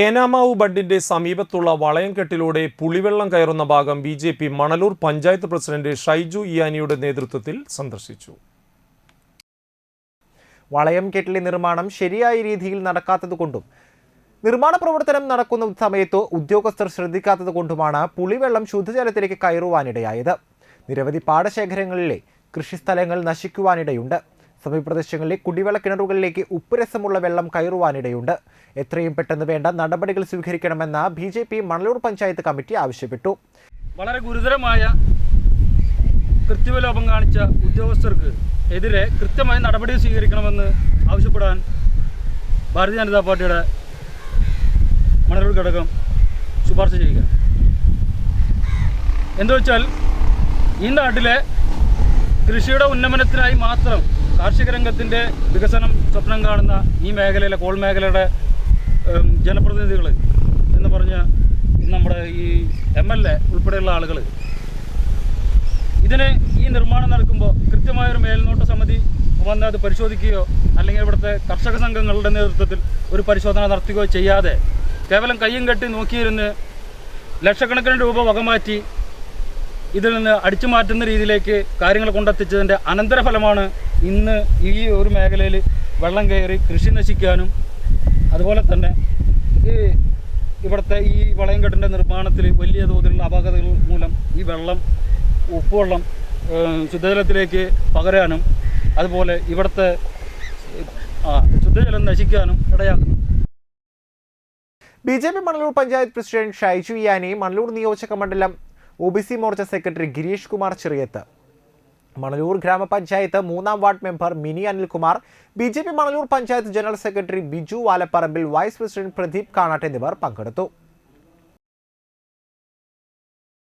ഏനാമാവ് ബണ്ടിന്റെ സമീപത്തുള്ള വളയംകെട്ടിലൂടെ പുളിവെള്ളം കയറുന്ന ഭാഗം B J P Manalur panchayat president Shaiju ഇയാനിയുടെ നേതൃത്വത്തിൽ സന്ദർശിച്ചു. വളയം കെട്ടിലെ നിർമ്മാണം ശരിയായ രീതിയിൽ നടക്കാത്തതുകൊണ്ടും നിർമ്മാണ പ്രവർത്തനം നടക്കുന്ന സമയത്ത് ഉദ്യോഗസ്ഥർ ശ്രദ്ധിക്കാത്തത് കൊണ്ടുമാണ് പുളിവെള്ളം ശുദ്ധജലത്തിലേക്ക് കയറുവാനിടയായത്. നിരവധി പാടശേഖരങ്ങളിലെ കൃഷിസ്ഥലങ്ങൾ നശിക്കുവാനിടയുണ്ട്. സമീപപ്രദേശങ്ങളിലെ കുടിവെള്ള കിണറുകളിലേക്ക് ഉപ്പുരസമുള്ള വെള്ളം കയറുവാനിടയുണ്ട്. എത്രയും പെട്ടെന്ന് വേണ്ട നടപടികൾ സ്വീകരിക്കണമെന്ന B J P Manalur panchayat committee ആവശ്യപ്പെട്ടു. വളരെ ഗുരുതരമായ കൃത്യവിലോപം കാണിച്ച ഉദ്യോഗസ്ഥർക്ക് എതിരെ കൃത്യമായ നടപടി സ്വീകരിക്കണമെന്ന് ആവശ്യപ്പെടാൻ ഭാരതീയ ജനതാ പാർട്ടിയുടെ മണലൂർ ഘടകം ശുപാർശ ചെയ്യുക. എന്താ വെച്ചാൽ ഈ നാട്ടിലെ കൃഷിയുടെ ഉന്നമനത്തിനായി മാത്രം കാർഷിക രംഗത്തിന്റെ വികസനം സ്വപ്നം കാണുന്ന ഈ മേഖലയിലെ കോൾ മേഖലയുടെ ജനപ്രതിനിധികൾ എന്ന് പറഞ്ഞ നമ്മുടെ ഈ എം എൽ എ ഉൾപ്പെടെയുള്ള ആളുകൾ ഇതിന് ഈ നിർമ്മാണം നടക്കുമ്പോൾ കൃത്യമായൊരു മേൽനോട്ട സമിതി വന്ന് അത് പരിശോധിക്കുകയോ അല്ലെങ്കിൽ ഇവിടുത്തെ കർഷക സംഘങ്ങളുടെ നേതൃത്വത്തിൽ ഒരു പരിശോധന നടത്തുകയോ ചെയ്യാതെ കേവലം കയ്യും കെട്ടി നോക്കിയിരുന്ന് ലക്ഷക്കണക്കിന് രൂപ വകമാറ്റി ഇതിൽ നിന്ന് അടിച്ചു മാറ്റുന്ന രീതിയിലേക്ക് കാര്യങ്ങൾ കൊണ്ടെത്തിച്ചതിന്റെ അനന്തരഫലമാണ് ഇന്ന് ഈ ഒരു മേഖലയിൽ വെള്ളം കയറി കൃഷി നശിക്കാനും അതുപോലെ തന്നെ ഈ ഇവിടുത്തെ ഈ വളയംകെട്ടിന്റെ നിർമ്മാണത്തിൽ വലിയ തോതിലുള്ള അപാകതകൾ മൂലം ഈ വെള്ളം ഉപ്പുവെള്ളം ശുദ്ധജലത്തിലേക്ക് പകരാനും അതുപോലെ ഇവിടുത്തെ ശുദ്ധജലം നശിക്കാനും ഇടയാക്കുന്നു. B J P Manalur panchayat president Shaiju Yani Manalur നിയോജക മണ്ഡലം O B C Morcha secretary Girish Kumar Cheriyath. Manalur ഗ്രാമപഞ്ചായത്ത് മൂന്നാം ward member Mini Anilkumar B J P Manalur panchayat general secretary Biju Valapparambil vice president Pradeep Kanatt എന്നിവർ പങ്കെടുത്തു.